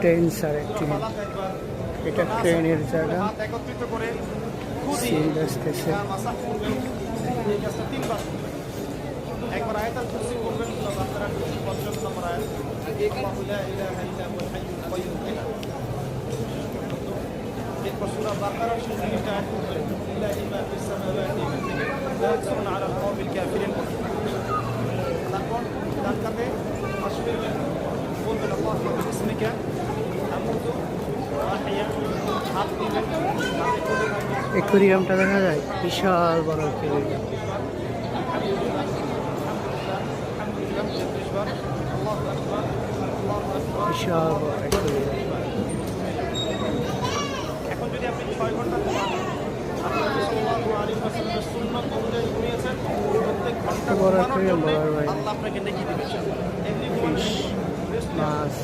Train ফালাক একবার এটা ট্রেনের জায়গা। একবার আয়াতাল কুরসি বাকারা 50 নম্বর একুরিয়ামটা দেখা যায় বিশাল বড় একুরিয়াম। বিশাল বড় একুরিয়াম। এখন যদি আপনি ছয় ঘণ্টা প্রত্যেক ঘণ্টা আপনাকে নেকি দিবেন মাছ।